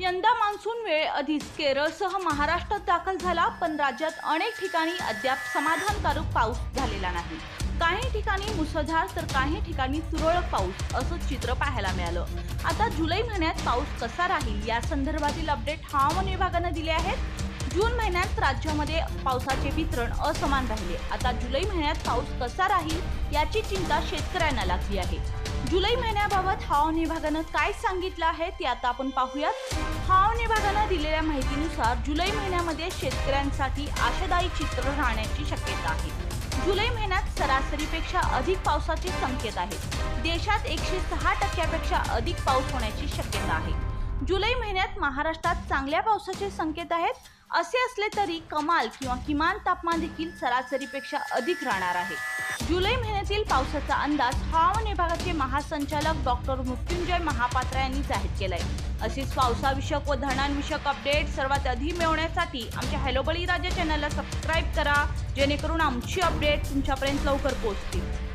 यंदा मान्सून वेळ आधीच केरळसह महाराष्ट्रात दाखल झाला. पण राज्यात अनेक ठिकाणी अद्याप समाधानकारक पाऊस झालेला नाही. काही ठिकाणी मुसळधार तर काही ठिकाणी तुरळक पाऊस असं चित्र पाहायला मिळालं. आता जुलै महिन्यात पाऊस कसा राहील या संदर्भातील अपडेट हवामान विभागानं दिले आहेत. जून महिन्यात राज्यामध्ये पावसाचे वितरण असमान राहिले. आता जुलै महिन्यात पाऊस कसा राहील याची चिंता शेतकऱ्यांना लागली आहे. जुलै महिन्याबाबत हवामान विभागानं काय सांगितलं आहे ते आता आपण पाहूयात. हवामान विभागानं दिलेल्या माहितीनुसार जुलै महिन्यामध्ये शेतकऱ्यांसाठी आशादायी चित्र राहण्याची शक्यता आहे. जुलै महिन्यात सरासरीपेक्षा अधिक पावसाचे संकेत आहेत. देशात एकशे सहा टक्क्यापेक्षा अधिक पाऊस होण्याची शक्यता आहे. जुलै महिन्यात महाराष्ट्रात चांगल्या पावसाचे संकेत आहेत. असे असले तरी कमाल किंवा किमान तापमान देखील सरासरीपेक्षा अधिक राहणार आहे. जुलै महिन्यातील पावसाचा अंदाज हवामान विभागाचे महासंचालक डॉक्टर मृत्युंजय महापात्रा यांनी जाहीर केलाय. असेच पावसाविषयक व धरणांविषयक अपडेट सर्वात आधी मिळवण्यासाठी आमच्या हॅलो बळीराजा चॅनलला सबस्क्राईब करा. जेणेकरून आमची अपडेट तुमच्यापर्यंत लवकर पोहोचतील.